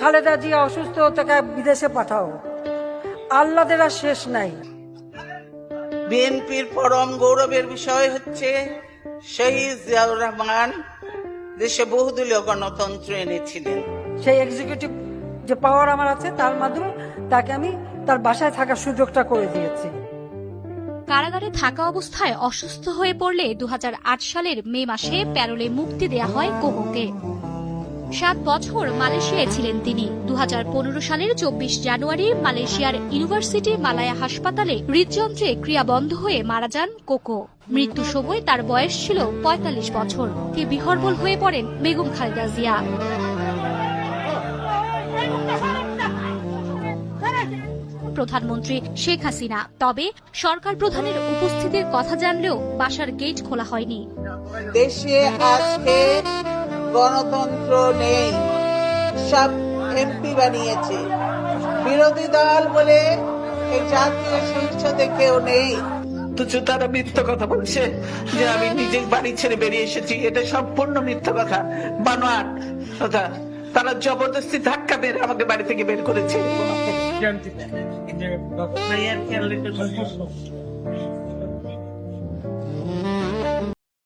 খালেদা জিয়া অসুস্থ তাকে বিদেশে পাঠাও। আল্লাদের আর শেষ নাই। বিএনপির পরম গৌরবের বিষয় হচ্ছে শহীদ জিয়াউর রহমান দেশে বহুদলীয় গণতন্ত্র এনেছিলেন। সেই এক্সিকিউটিভ যে পাওয়ার আমার আছে তার মাধ্যমে তাকে আমি তার বাসায় থাকার সুযোগটা করে দিয়েছি। কারাগারে থাকা অবস্থায় অসুস্থ হয়ে পড়লে দু হাজার আট সালের মে মাসে প্যারোলে মুক্তি দেয়া হয় কোকোকে সাত বছর মালয়েশিয়ায় ছিলেন তিনি। দু হাজার পনেরো সালের চব্বিশ জানুয়ারি মালয়েশিয়ার ইউনিভার্সিটি মালায়া হাসপাতালে হৃদযন্ত্রে ক্রিয়া বন্ধ হয়ে মারা যান কোকো। মৃত্যুর সময় তার বয়স ছিল ৪৫ বছর। কে বিহর্বল হয়ে পড়েন বেগম খালেদা জিয়া। প্রধানমন্ত্রী শেখ হাসিনা। তবে সরকার প্রধানের উপস্থিতির কথা জানলেও বাসার গেট খোলা হয়নি। দেশে আজকে গণতন্ত্র নেই। সব এমপি বানিয়েছে। বিরোধী দল বলে এই জাতীয় সংসদে কেউ নেই। অথচ তারা মিথ্যা কথা বলছে যে আমি নিজের বাড়ি ছেড়ে বেরিয়ে এসেছি এটা সম্পূর্ণ মিথ্যা কথা। বানোয়াট কথা তারা জবরদস্তি ধাক্কা মেরে আমাকে বাড়ি থেকে বের করেছে।